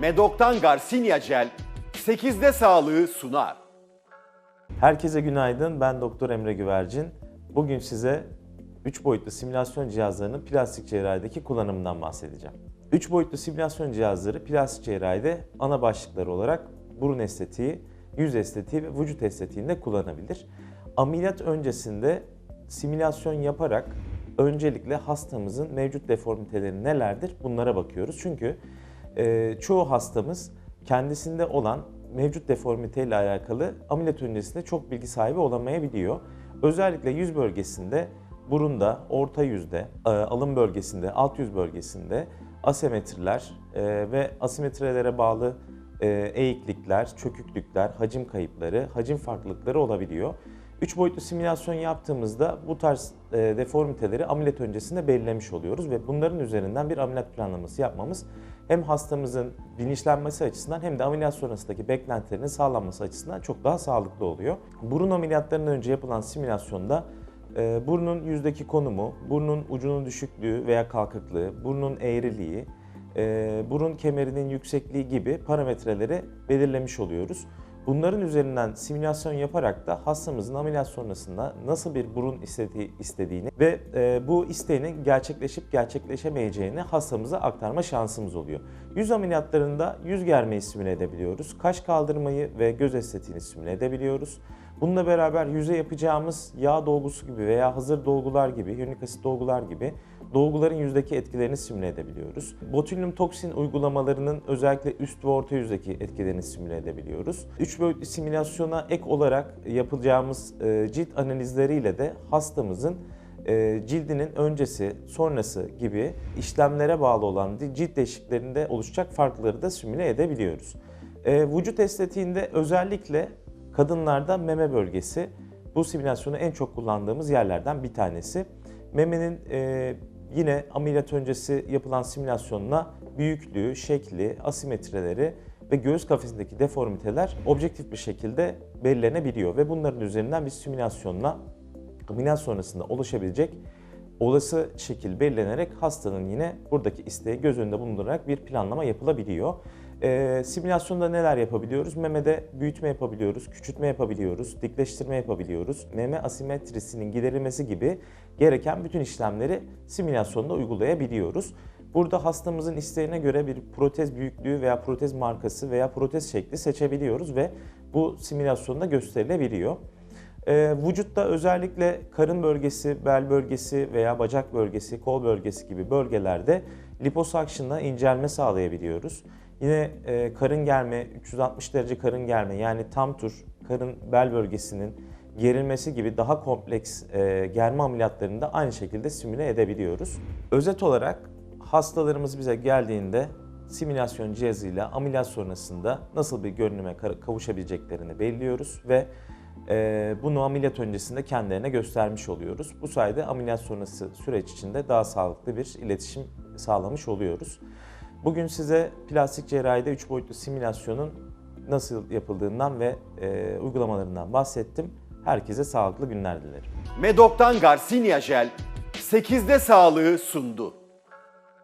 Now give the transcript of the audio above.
Medok'tan Garcinia Gel 8'de sağlığı sunar. Herkese günaydın. Ben Doktor Emre Güvercin. Bugün size 3 boyutlu simülasyon cihazlarının plastik cerrahideki kullanımından bahsedeceğim. 3 boyutlu simülasyon cihazları plastik cerrahide ana başlıkları olarak burun estetiği, yüz estetiği ve vücut estetiğinde kullanabilir. Ameliyat öncesinde simülasyon yaparak öncelikle hastamızın mevcut deformiteleri nelerdir bunlara bakıyoruz. Çünkü e, çoğu hastamız kendisinde olan mevcut deformite ile alakalı ameliyat öncesinde çok bilgi sahibi olamayabiliyor. Özellikle yüz bölgesinde, burunda, orta yüzde, e, alın bölgesinde, alt yüz bölgesinde asemetriler e, ve asimetrilere bağlı e, eğiklikler, çöküklükler, hacim kayıpları, hacim farklılıkları olabiliyor. 3 boyutlu simülasyon yaptığımızda bu tarz e, deformiteleri ameliyat öncesinde belirlemiş oluyoruz ve bunların üzerinden bir ameliyat planlaması yapmamız hem hastamızın bilinçlenmesi açısından hem de ameliyat sonrasındaki beklentilerinin sağlanması açısından çok daha sağlıklı oluyor. Burun ameliyatlarından önce yapılan simülasyonda e, burnun yüzdeki konumu, burnun ucunun düşüklüğü veya kalkıklığı, burnun eğriliği, e, burun kemerinin yüksekliği gibi parametreleri belirlemiş oluyoruz. Bunların üzerinden simülasyon yaparak da hastamızın ameliyat sonrasında nasıl bir burun istediği, istediğini ve e, bu isteğinin gerçekleşip gerçekleşemeyeceğini hastamıza aktarma şansımız oluyor. Yüz ameliyatlarında yüz germeyi simüle edebiliyoruz. Kaş kaldırmayı ve göz estetiğini simüle edebiliyoruz. Bununla beraber yüze yapacağımız yağ dolgusu gibi veya hazır dolgular gibi, hyaluronik asit dolgular gibi dolguların yüzdeki etkilerini simüle edebiliyoruz. Botulinum toksin uygulamalarının özellikle üst ve orta yüzdeki etkilerini simüle edebiliyoruz. Üç boyutlu simülasyona ek olarak yapacağımız e, cilt analizleriyle de hastamızın e, cildinin öncesi, sonrası gibi işlemlere bağlı olan cilt değişikliklerinde oluşacak farkları da simüle edebiliyoruz. E, vücut estetiğinde özellikle kadınlarda meme bölgesi bu simülasyonu en çok kullandığımız yerlerden bir tanesi. Memenin yine ameliyat öncesi yapılan simülasyonla büyüklüğü, şekli, asimetrileri ve göğüs kafesindeki deformiteler objektif bir şekilde belirlenebiliyor ve bunların üzerinden bir simülasyonla ameliyat sonrasında oluşabilecek olası şekil belirlenerek hastanın yine buradaki isteği göz önünde bulundurarak bir planlama yapılabiliyor. Ee, simülasyonda neler yapabiliyoruz? Memede büyütme yapabiliyoruz, küçültme yapabiliyoruz, dikleştirme yapabiliyoruz. Meme asimetrisinin giderilmesi gibi gereken bütün işlemleri simülasyonda uygulayabiliyoruz. Burada hastamızın isteğine göre bir protez büyüklüğü veya protez markası veya protez şekli seçebiliyoruz ve bu simülasyonda gösterilebiliyor. Ee, vücutta özellikle karın bölgesi, bel bölgesi veya bacak bölgesi, kol bölgesi gibi bölgelerde liposuction'la incelme sağlayabiliyoruz. Yine e, karın germe, 360 derece karın germe yani tam tur karın bel bölgesinin gerilmesi gibi daha kompleks e, germe ameliyatlarında aynı şekilde simüle edebiliyoruz. Özet olarak hastalarımız bize geldiğinde simülasyon cihazıyla ameliyat sonrasında nasıl bir görünüme kavuşabileceklerini belirliyoruz ve e, bunu ameliyat öncesinde kendilerine göstermiş oluyoruz. Bu sayede ameliyat sonrası süreç içinde daha sağlıklı bir iletişim sağlamış oluyoruz. Bugün size plastik cerrahide 3 boyutlu simülasyonun nasıl yapıldığından ve e, uygulamalarından bahsettim. Herkese sağlıklı günler dilerim. Medok'tan Garcinia Gel 8'de sağlığı sundu.